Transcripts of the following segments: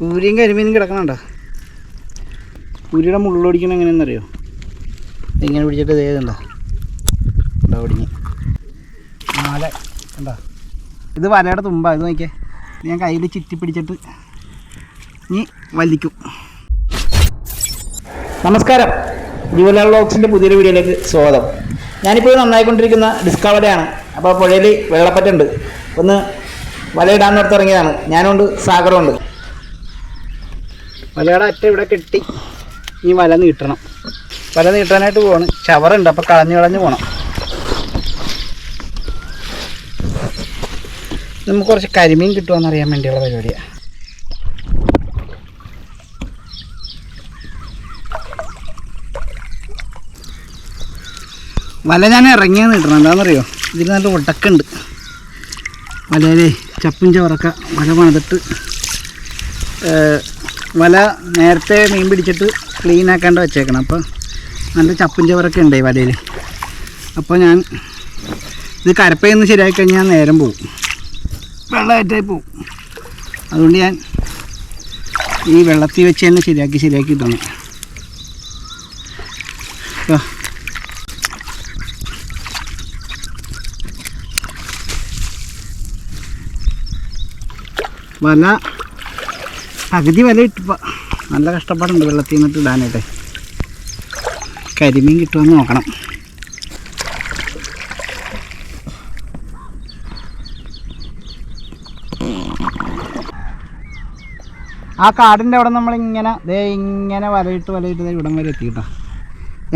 കൂരിയും കരിമീനും കിടക്കണുണ്ടോ? കൂരിയുടെ മുള്ളൊടിക്കണം എങ്ങനെയെന്നറിയോ ഇങ്ങനെ പിടിച്ചിട്ട് ഇതേതുണ്ടോ ഉണ്ടോ ഒടിഞ്ഞ്? നാല് ഉണ്ടോ ഇത് വലയുടെ തുമ്പാ ഇത് നോക്കിയേ. ഞാൻ കയ്യിൽ ചുറ്റി പിടിച്ചിട്ട് ഇനി വലിക്കും. നമസ്കാരം. ജീവലാൽ ബ്ലോക്സിന്റെ പുതിയൊരു വീഡിയോയിലേക്ക് സ്വാഗതം. ഞാനിപ്പോൾ നന്നായിക്കൊണ്ടിരിക്കുന്ന ഡിസ്കവറിയാണ്. അപ്പോൾ പുഴയിൽ വെള്ളപ്പറ്റുണ്ട് ഒന്ന് വലയിടാൻ നിർത്തിറങ്ങിയതാണ് ഞാനുണ്ട് സാഗരമുണ്ട് വലയുടെ അറ്റ ഇവിടെ കെട്ടി ഈ വല നീട്ടണം. വല നീട്ടാനായിട്ട് പോവാണ്. ചവറുണ്ട് അപ്പോൾ കളഞ്ഞു കളഞ്ഞു പോകണം നമുക്ക് കുറച്ച് കരിമീൻ കിട്ടുമെന്നറിയാൻ വേണ്ടിയുള്ള പരിപാടിയാണ് വല ഞാൻ ഇറങ്ങിയാൽ നീട്ടണം. എന്താണെന്നറിയോ? ഇതിൽ നല്ല ഒടക്കുണ്ട് വലയിലെ ചപ്പും ചവറൊക്കെ വല പണിതിട്ട് വല നേരത്തെ മീൻ പിടിച്ചിട്ട് ക്ലീൻ ആക്കാണ്ട് വെച്ചേക്കണം. അപ്പോൾ നല്ല ചപ്പും ചവറൊക്കെ ഈ വലയിൽ അപ്പോൾ ഞാൻ ഇത് കരപ്പയൊന്ന് ശരിയാക്കി കഴിഞ്ഞാൽ നേരം പോകും വെള്ളമായിട്ടായി പോവും. അതുകൊണ്ട് ഞാൻ ഈ വെള്ളത്തിൽ വെച്ച് തന്നെ ശരിയാക്കി ശരിയാക്കി തന്നു വല പകുതി വല ഇട്ടിപ്പോൾ നല്ല കഷ്ടപ്പാടുണ്ട് വെള്ളത്തിൽ നിന്നിട്ട് ഇടാനായിട്ട്. കരിമീൻ കിട്ടുമെന്ന് നോക്കണം. ആ കാടിന്റെ അവിടെ നമ്മളിങ്ങനെ ദേ ഇങ്ങനെ വലയിട്ട് വലയിട്ട് ഇവിടം വരെ എത്തിയിട്ടാ.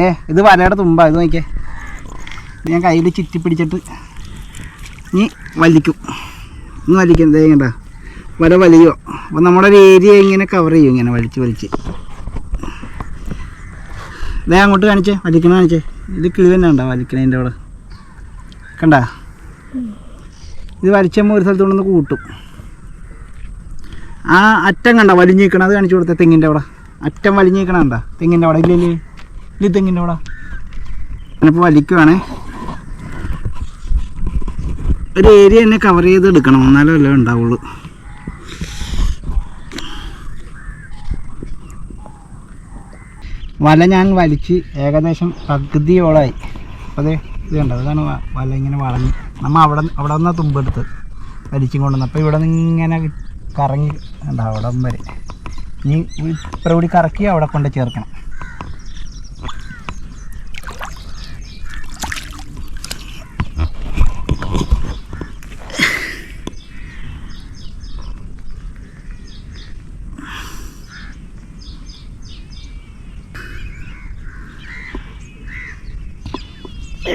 ഏ ഇത് വലയുടെ തുമ്പാ ഇത് നോക്കിയേ. ഞാൻ കയ്യിൽ ചുറ്റി പിടിച്ചിട്ട് ഇനി വലിക്കും. ഒന്ന് വലിക്കും. ദേ കണ്ട വല വലിയോ അപ്പം നമ്മുടെ ഒരു ഏരിയ ഇങ്ങനെ കവർ ചെയ്യും ഇങ്ങനെ വലിച്ച് വലിച്ച്. ഇതേ അങ്ങോട്ട് കാണിച്ചേ വലിക്കണ കാണിച്ചേ. ഇത് കിളി തന്നെ ഉണ്ടോ വലിക്കണതിന്റെ അവിടെ? കണ്ട? ഇത് വലിച്ചപ്പോൾ ഒരു സ്ഥലത്ത് കൊണ്ടൊന്ന് കൂട്ടും. ആ അറ്റം കണ്ട വലിഞ്ഞ് നിൽക്കണം അത് കാണിച്ചു കൊടുത്ത തെങ്ങിന്റെ അവിടെ. അറ്റം വലിഞ്ഞ് നിൽക്കണം കണ്ട തെങ്ങിന്റെ അവിടെ. ഇല്ലേ ഇല്ല തെങ്ങിന്റെ അവിടെ. ഞാനിപ്പോൾ വലിക്കുവാണേ. ഒരു ഏരിയ തന്നെ കവർ ചെയ്ത് എടുക്കണം എന്നാലേ അല്ലേ ഉണ്ടാവുള്ളൂ. വല ഞാൻ വലിച്ച് ഏകദേശം പകുതിയോളായി. അപ്പോൾ അതെ ഇത് കണ്ടത് അതാണ് വല ഇങ്ങനെ വളഞ്ഞ്. നമ്മൾ അവിടെ അവിടെ നിന്നാണ് തുമ്പെടുത്ത് വലിച്ചും കൊണ്ടുവന്ന്. അപ്പോൾ ഇവിടെ നിന്ന് ഇങ്ങനെ കറങ്ങി ഉണ്ടാവും അവിടെ വരെ. ഇനി ഇപ്പം കൂടി കറക്കി അവിടെ കൊണ്ട് ചേർക്കണം. നല്ല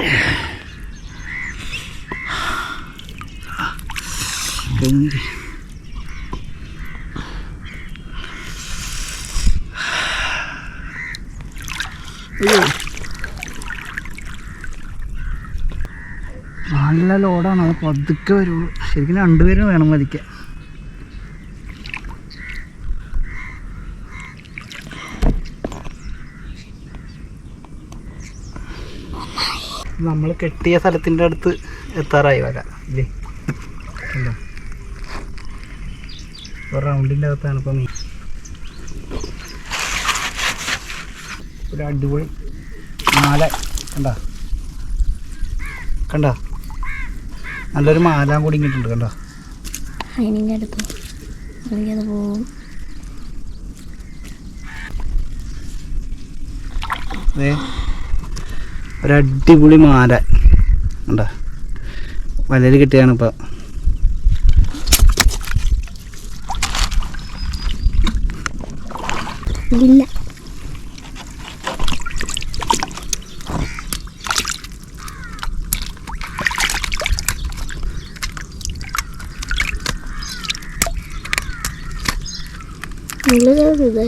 ലോഡാണ് അത് പതുക്കെ വരുള്ളൂ ശരിക്കും രണ്ടുപേരും വേണം വലിക്കാൻ നമ്മൾ കെട്ടിയ സ്ഥലത്തിന്റെ അടുത്ത് എത്താറായി വരാം. ഇല്ലേ? ഒരു റൗണ്ടിന്റെ അകത്താണ് ഇപ്പം മീൻ. ഒരു അടിപൊളി മാല. കണ്ട? കണ്ട? നല്ലൊരു മാല കൂടി ഇങ്ങിട്ടുണ്ട് കണ്ട? അതിന്റെ അടുത്ത്. പോവും അതെ ഒരു അടിപൊളി മാല. ഉണ്ടോ വലയിൽ കിട്ടിയാണ് ഇപ്പം. ഇതില്ല നല്ലതാണ് ഇത്?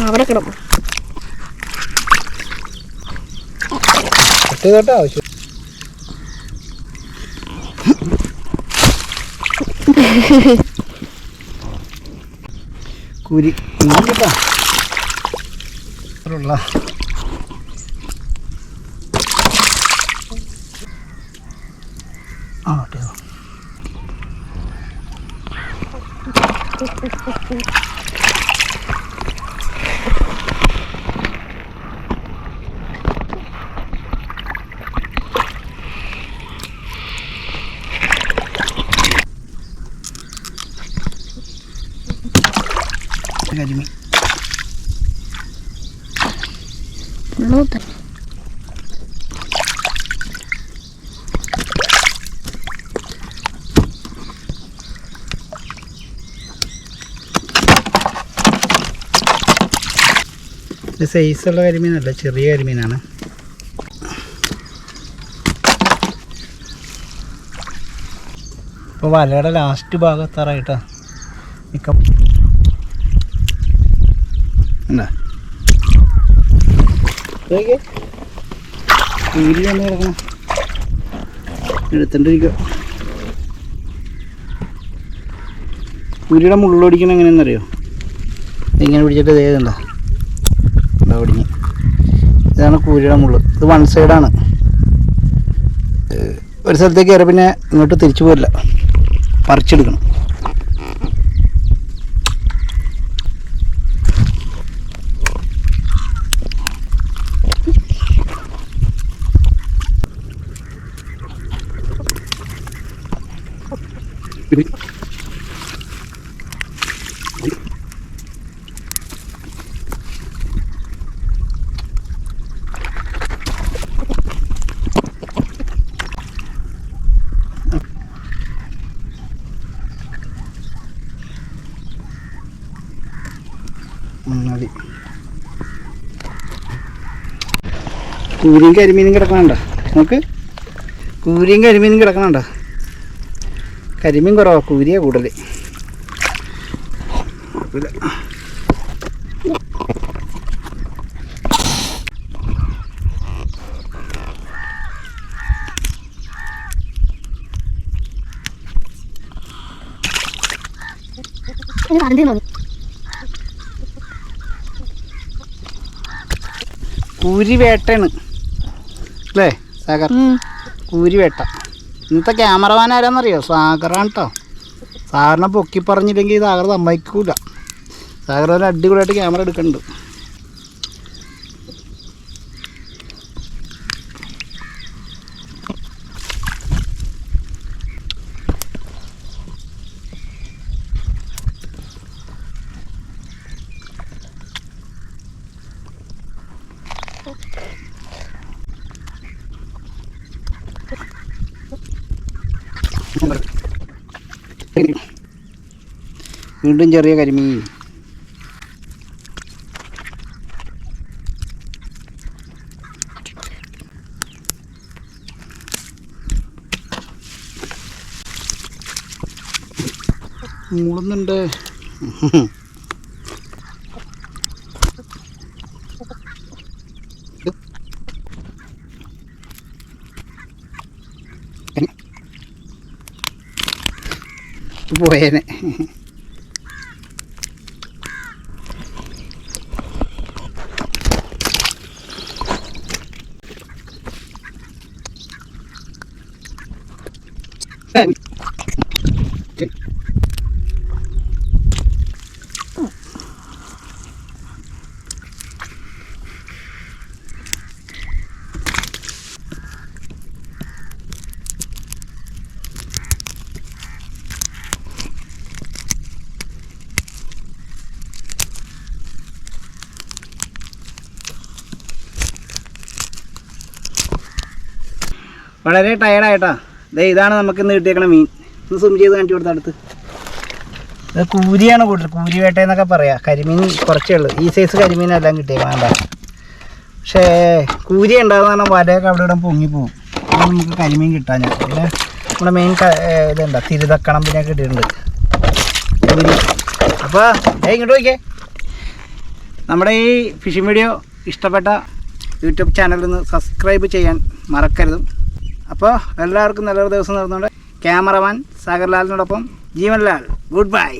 അവിടെ കിടന്നു കുരി ആ കരിമീൻ സൈസുള്ള കരിമീനല്ല ചെറിയ കരിമീനാണ്. ഇപ്പോൾ വലയുടെ ലാസ്റ്റ് ഭാഗം എത്താറായിട്ടാ മിക്ക ഉണ്ടാ വീരി വന്ന് കിടക്കണം. എടുത്തോണ്ടിരിക്കുക കുരിയുടെ മുള്ളൊടിക്കണം എങ്ങനെയാണെന്നറിയോ? ഇങ്ങനെ പിടിച്ചിട്ട് ഇതേ ഇതുണ്ടോ ഒടിഞ്ഞ് ഇതാണ് കുരിയുടെ മുള്ള്. ഇത് വൺ സൈഡാണ് ഒരു സ്ഥലത്തേക്ക് കയറി പിന്നെ ഇങ്ങോട്ട് തിരിച്ചു പോരില്ല. പറിച്ചെടുക്കണം. മതി. കൂരിയും കരിമീനും കിടക്കണണ്ട? നമുക്ക് കൂരിയും കരിമീനും കിടക്കണണ്ട? കരിമീൻ കുറവാ കുരിയ കൂടുതൽ കൂരി വേട്ടയാണ് അല്ലേ സാഗർ? കൂരി വേട്ട ഇന്നത്തെ ക്യാമറമാൻ ആരാന്നറിയോ? സാഗറാണ് കേട്ടോ സാറിനെ പൊക്കി പറഞ്ഞില്ലെങ്കിൽ സാഗർ സമ്മതിക്കൂല. സാഗർ അടിപൊളിയായിട്ട് ക്യാമറ എടുക്കുന്നുണ്ട്. വീണ്ടും ചെറിയ കരിമീൻ. മൂളുന്നുണ്ട്. പോയേനെ വളരെ ടയർഡായിട്ടാ ദേ ഇതാണ് നമുക്ക് ഇന്ന് കിട്ടിയേക്കണ മീൻ. ഒന്ന് സ്വിം ചെയ്ത് കാണിച്ചു കൊടുത്ത അടുത്ത്. ഇത് കൂരിയാണ് കൂടുതൽ കൂരി വേട്ടയെന്നൊക്കെ പറയാം. കരിമീൻ കുറച്ചേ ഉള്ളൂ. ഈ സൈസ് കരിമീനെല്ലാം കിട്ടിയേക്കണം വേണ്ട. പക്ഷേ കൂരി ഉണ്ടാകുന്ന വലയൊക്കെ അവിടെ ഇവിടെ പൊങ്ങിപ്പോവും അപ്പോൾ നമുക്ക് കരിമീൻ കിട്ടാൻ പിന്നെ നമ്മുടെ മെയിൻ ഇതുണ്ടാ തിരുതക്കണം പിന്നെ കിട്ടിയിട്ടുണ്ട്. അപ്പോൾ ഏ ഇങ്ങോട്ട് നോക്കിയേ. നമ്മുടെ ഈ ഫിഷിംഗ് വീഡിയോ ഇഷ്ടപ്പെട്ട യൂട്യൂബ് ചാനലിൽ നിന്ന് സബ്സ്ക്രൈബ് ചെയ്യാൻ മറക്കരുത്. അപ്പോൾ എല്ലാവർക്കും നല്ലൊരു ദിവസം നടന്നുകൊണ്ട് ക്യാമറമാൻ സാഗർലാലിനോടൊപ്പം ജീവൻലാൽ. Good bye